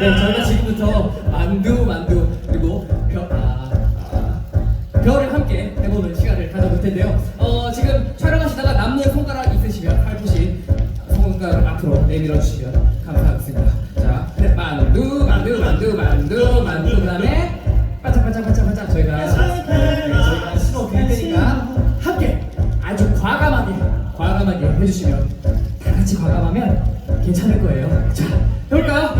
네, 저희가 지금부터 만두 만두 그리고 별, 아, 아, 별을 함께 해보는 시간을 가져볼 텐데요. 어, 지금 촬영하시다가 남는 손가락 있으시면 팔부신 손가락 앞으로 내밀어 주시면 감사하겠습니다. 자, 네, 만두 만두 만두 만두 만두 그 다음에 반짝반짝반짝반짝 저희가 네, 저희가 신호 드릴 테니까 함께 아주 과감하게 과감하게 해주시면 다 같이 과감하면 괜찮을 거예요. 자, 해볼까요?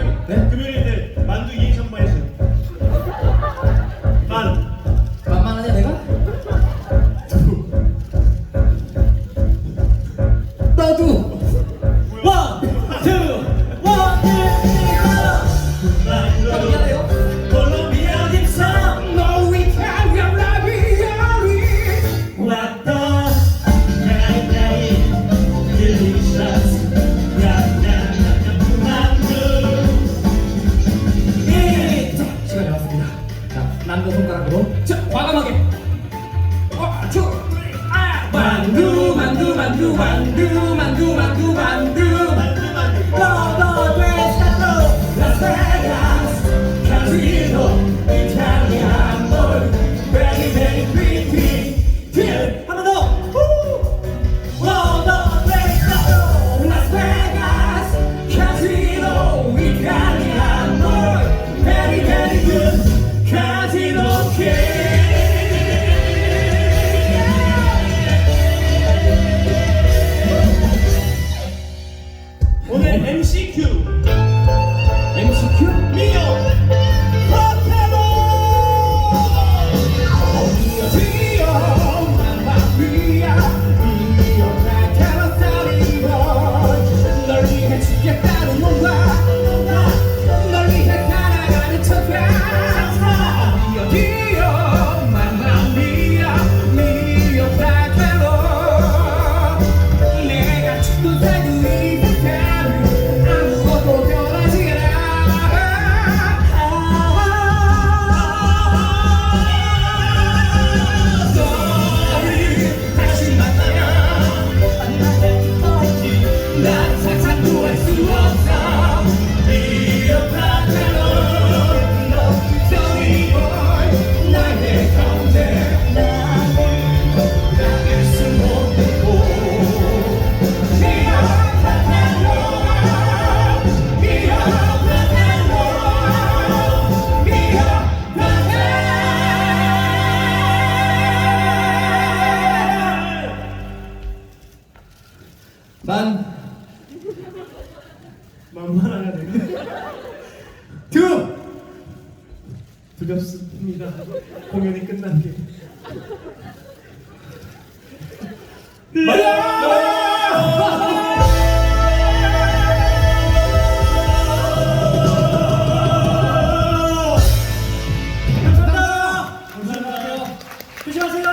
남도 손가락으로 자, 과감하게. 오늘 MCQ MCQ? 미오 만, 만만하냐 내가 두, 두렵습니다. 공연이 끝난 게 감사합니다. 감사합니다. 조심하세요.